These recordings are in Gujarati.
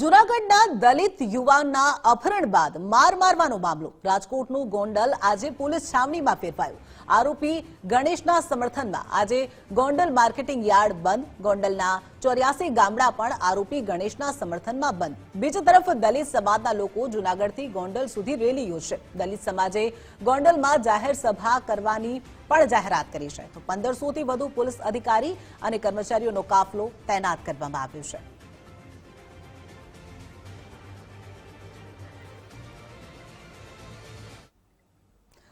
જૂનાગઢના દલિત યુવાનના અપહરણ બાદ માર મારવાનો મામલો. રાજકોટનું ગોંડલ આજે પોલીસ છાવણીમાં ફેરવાયું. આરોપી ગણેશના સમર્થનમાં આજે ગોંડલ માર્કેટિંગ યાર્ડ બંધ. ગોંડલના ચોર્યાસી ગામડા પણ આરોપી ગણેશના સમર્થનમાં બંધ. બીજી તરફ દલિત સમાજના લોકો જુનાગઢથી ગોંડલ સુધી રેલી યોજશે દલિત સમાજે ગોંડલમાં જાહેર સભા કરવાની પણ જાહેરાત કરી છે. તો પંદરસોથી વધુ પોલીસ અધિકારી અને કર્મચારીઓનો કાફલો તૈનાત કરવામાં આવ્યો છે.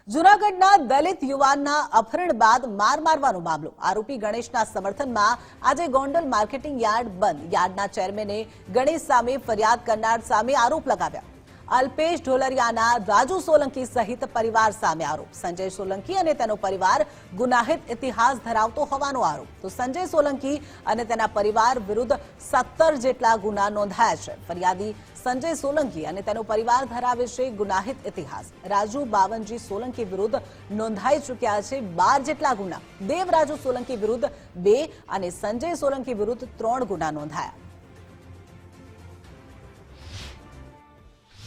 જૂનાગઢના દલિત યુવાનના અપહરણ બાદ માર મારવાનો મામલો. આરોપી ગણેશના સમર્થનમાં આજે ગોંડલ માર્કેટિંગ યાર્ડ બંધ. યાર્ડના ચેરમેને ગણેશ સામે ફરિયાદ કરનાર સામે આરોપ લગાવ્યા. અલ્પેશ ઢોલરિયાના રાજુ સોલંકી સહિત પરિવાર સામે આરોપ. સંજય સોલંકી અને તેનો પરિવાર ગુનાહિત ઇતિહાસ ધરાવતો હોવાનો આરોપ. તો સંજય સોલંકી અને તેના પરિવાર વિરુદ્ધ સત્તર જેટલા ગુના નોંધાયા છે. ફરિયાદી સંજય સોલંકી અને તેનો પરિવાર ધરાવે છે ગુનાહિત ઇતિહાસ. રાજુ બાવનજી સોલંકી વિરુદ્ધ નોંધાઈ ચૂક્યા છે બાર જેટલા ગુના. દેવરાજુ સોલંકી વિરુદ્ધ બે અને સંજય સોલંકી વિરુદ્ધ ત્રણ ગુના નોંધાયા.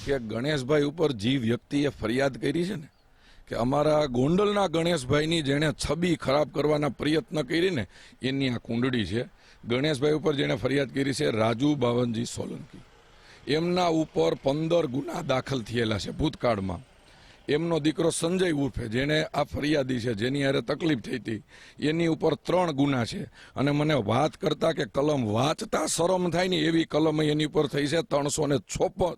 કે ગણેશભાઈ ઉપર જે વ્યક્તિએ ફરિયાદ કરી છે ને, કે અમારા ગોંડલના ગણેશભાઈની જેણે છબી ખરાબ કરવાના પ્રયત્ન કરીને એની આ કુંડળી છે, ગણેશભાઈ ઉપર જેણે ફરિયાદ કરી છે રાજુ બાવનજી સોલંકી. એમના ઉપર પંદર ગુના દાખલ થયેલા છે ભૂતકાળમાં. એમનો દીકરો સંજય ઉર્ફે, જેણે આ ફરિયાદી છે, જેની હારે તકલીફ થઈ હતી, એની ઉપર ત્રણ ગુના છે. અને મને વાત કરતા કે કલમ વાંચતા શરમ થાય ને એવી કલમ એની ઉપર થઈ છે, ત્રણસો ને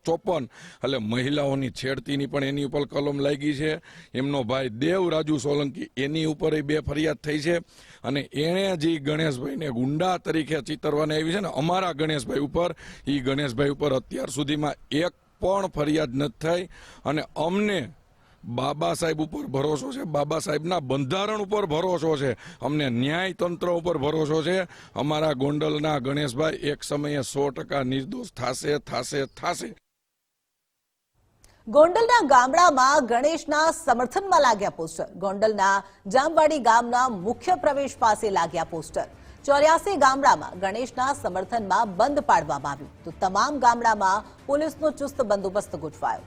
ચોપન. એટલે મહિલાઓની છેડતીની પણ એની ઉપર કલમ લાગી છે. એમનો ભાઈ દેવ રાજુ સોલંકી, એની ઉપર એ બે ફરિયાદ થઈ છે. અને એણે જે ગણેશભાઈને ગુંડા તરીકે ચિતરવાને આવી છે ને, અમારા ગણેશભાઈ ઉપર એ ગણેશભાઈ ઉપર અત્યાર સુધીમાં એક પણ ફરિયાદ નથી થઈ. અને અમને બાબા સાહેબ ઉપર ભરોસો છે, બાબા સાહેબના બંધારણ ઉપર ભરોસો છે, અમને ન્યાય તંત્ર ઉપર ભરોસો છે. અમારા ગોંડલના ગણેશભાઈ એક સમયે સો ટકા નિર્દોષ થાશે થાશે થાશે. ગોંડલના ગામડામાં ગણેશના સમર્થનમાં લાગ્યા પોસ્ટર. ગોંડલના જામવાડી ગામના મુખ્ય પ્રવેશ પાસે લાગ્યા પોસ્ટર. ચોર્યાસી ગામડામાં ગણેશના સમર્થનમાં બંધ પાડવામાં આવ્યું. તો તમામ ગામડામાં પોલીસનો ચુસ્ત બંદોબસ્ત ગોઠવાયો.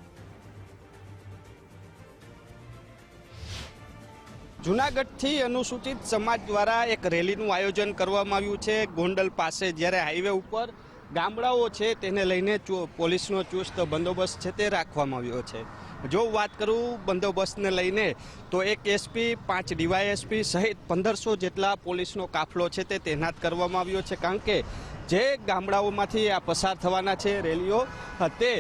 જુનાગઢથી અનુસૂચિત સમાજ દ્વારા એક રેલીનું આયોજન કરવામાં આવ્યું છે. ગોંડલ પાસે જ્યારે હાઈવે ઉપર ગામડાઓ છે, તેને લઈને પોલીસનો ચુસ્ત બંદોબસ્ત છે તે રાખવામાં આવ્યો છે. જો વાત કરું બંદોબસ્તને લઈને, તો એક એસપી પાંચ ડીવાયએસપી સહિત પંદરસો જેટલા પોલીસનો કાફલો છે તે તૈનાત કરવામાં આવ્યો છે. કારણ કે જે ગામડાઓમાંથી આ પસાર થવાના છે રેલીઓ તે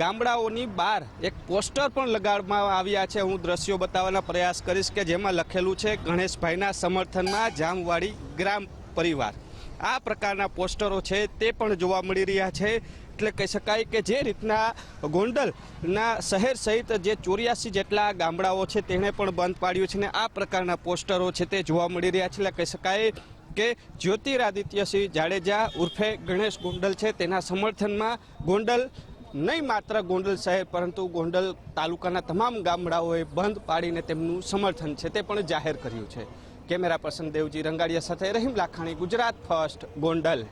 ગામડાઓની બહાર એક પોસ્ટર પણ લગાડવામાં આવ્યા છે. હું દ્રશ્યો બતાવવાના પ્રયાસ કરીશ કે જેમાં લખેલું છે, ગણેશભાઈના સમર્થનમાં જામવાડી ગ્રામ પરિવાર. આ પ્રકારના પોસ્ટરો છે તે પણ જોવા મળી રહ્યા છે. એટલે કહી શકાય કે જે રીતના ગોંડલના શહેર સહિત જે ચોર્યાસી જેટલા ગામડાઓ છે તેણે પણ બંધ પાડ્યું છે ને આ પ્રકારના પોસ્ટરો છે તે જોવા મળી રહ્યા છે. એટલે કહી શકાય કે જ્યોતિરાદિત્યસિંહ જાડેજા ઉર્ફે ગણેશ ગોંડલ છે તેના સમર્થનમાં ગોંડલ નહીં માત્ર ગોંડલ શહેર પરંતુ ગોંડલ તાલુકાના તમામ ગામડાઓએ બંધ પાડીને તેમનું સમર્થન છે તે પણ જાહેર કર્યું છે. કેમેરા પર્સન દેવજી રંગાડિયા સાથે રહીમ લાખાણી, ગુજરાત ફર્સ્ટ, ગોંડલ.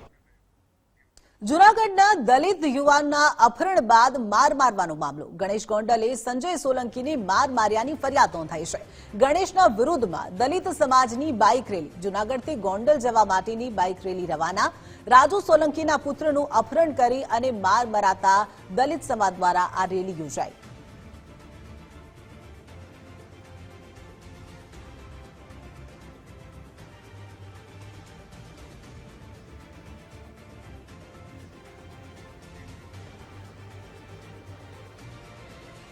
જૂનાગઢના દલિત યુવાનના અપહરણ બાદ માર મારવાનો મામલો. ગણેશ ગોંડલે સંજય સોલંકીની માર માર્યાની ફરિયાદ નોંધાઈ છે. ગણેશના વિરુદ્ધમાં દલિત સમાજની બાઇક રેલી. જૂનાગઢથી ગોંડલ જવા માટેની બાઇક રેલી રવાના. રાજુ સોલંકીના પુત્રનું અપહરણ કરી અને માર મરાતા દલિત સમાજ દ્વારા આ રેલી યોજાઈ.